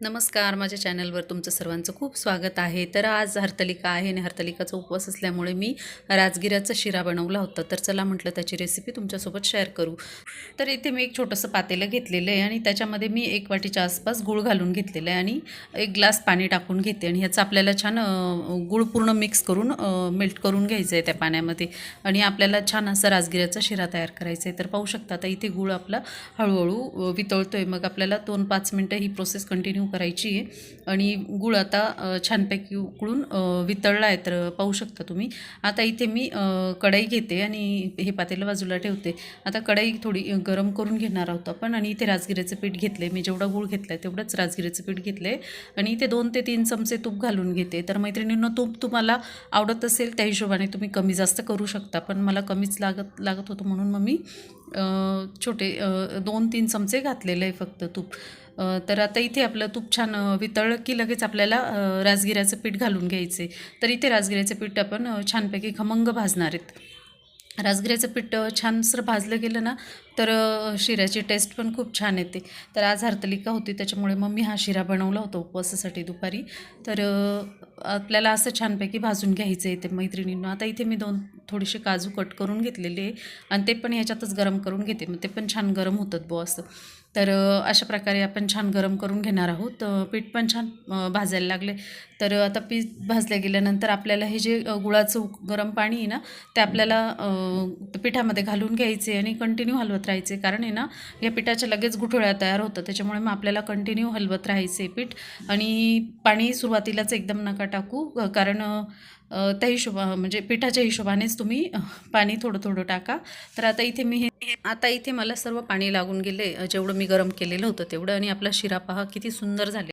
नमस्कार माझ्या चॅनलवर तुमचं सर्वांचं खूप स्वागत आहे. तर आज हरतलिका आहे आणि हरतलिकाचा उपवास असल्यामुळे मी राजगिऱ्याचा शिरा बनवला होता. तर चला म्हटलं त्याची रेसिपी तुमच्यासोबत शेअर करू. तर इथे मी एक छोटंसं पातेलं घेतलेलं आहे आणि त्याच्यामध्ये मी एक वाटीच्या आसपास गूळ घालून घेतलेलं आहे आणि एक ग्लास पाणी टाकून घेते आणि ह्याचं आपल्याला छान गूळ पूर्ण मिक्स करून मेल्ट करून घ्यायचं आहे त्या पाण्यामध्ये. आणि आपल्याला छान असा राजगिऱ्याचा शिरा तयार करायचा आहे तर पाहू शकता आता इथे गूळ आपला हळूहळू वितळतो आहे मग आपल्याला दोन पाच मिनटं ही प्रोसेस कंटिन्यू करायची आहे. आणि गूळ आता छानपैकी उकळून वितळला आहे तर पाहू शकता तुम्ही. आता इथे मी कढई घेते आणि हे पातेलं बाजूला ठेवते. आता कढई थोडी गरम करून घेणार आहोत आपण. आणि इथे राजगिऱ्याचं पीठ घेतलं आहे मी जेवढा गूळ घेतला आहे तेवढंच राजगिऱ्याचं पीठ घेतलं आहे आणि इथे दोन ते तीन चमचे तूप घालून घेते. तर मैत्रिणींना तूप तुम्हाला आवडत असेल त्या हिशोबाने तुम्ही कमी जास्त करू शकता. पण मला कमीच लागत लागत होतं म्हणून मग मी छोटे दोन तीन चमचे घातलेले आहे फक्त तूप. तर आता इथे आपलं तूप छान वितळलं की लगेच आपल्याला राजगिऱ्याचं पीठ घालून घ्यायचे. तर इथे राजगिऱ्याचं पीठ आपण छानपैकी खमंग भाजणार आहेत. राजगिऱ्याचं पीठ छानसर भाजलं गेलं ना तर शिऱ्याची टेस्ट पण खूप छान येते. तर आज हरतलिका होती त्याच्यामुळे मग मी हा शिरा बनवला होता उपवासासाठी दुपारी. तर आपल्याला असं छानपैकी भाजून घ्यायचं आहे ते मैत्रिणींना. आता इथे मी दोन थोडेसे काजू कट करून घेतलेले आणि ते पण ह्याच्यातच गरम करून घेते. मग ते पण छान गरम होतात बो असं. तर अशा प्रकारे आपण छान गरम करून घेणार आहोत. पीठ पण छान भाजायला लागले. तर आता पीठ भाजल्या गेल्यानंतर आपल्याला हे जे गुळाचं गरम पाणी आहे ना ते आपल्याला पिठामध्ये घालून घ्यायचे आणि कंटिन्यू हलवत राहायचे. कारण आहे ना या पिठाच्या लगेच गुठळ्या तयार होतं त्याच्यामुळे मग आपल्याला कंटिन्यू हलवत राहायचे पीठ. आणि पाणी सुरुवातीलाच एकदम नका टाकू. कारण त्या हिशोबा म्हणजे पिठाच्या हिशोबानेच तुम्ही पाणी थोडं थोडं टाका. तर आता इथे मी हे आता इथे मला सर्व पाणी लागून गेले. जेवढं मी मी गरम केलेलं होतं तेवढं आणि आपला शिरा पहा किती सुंदर झाले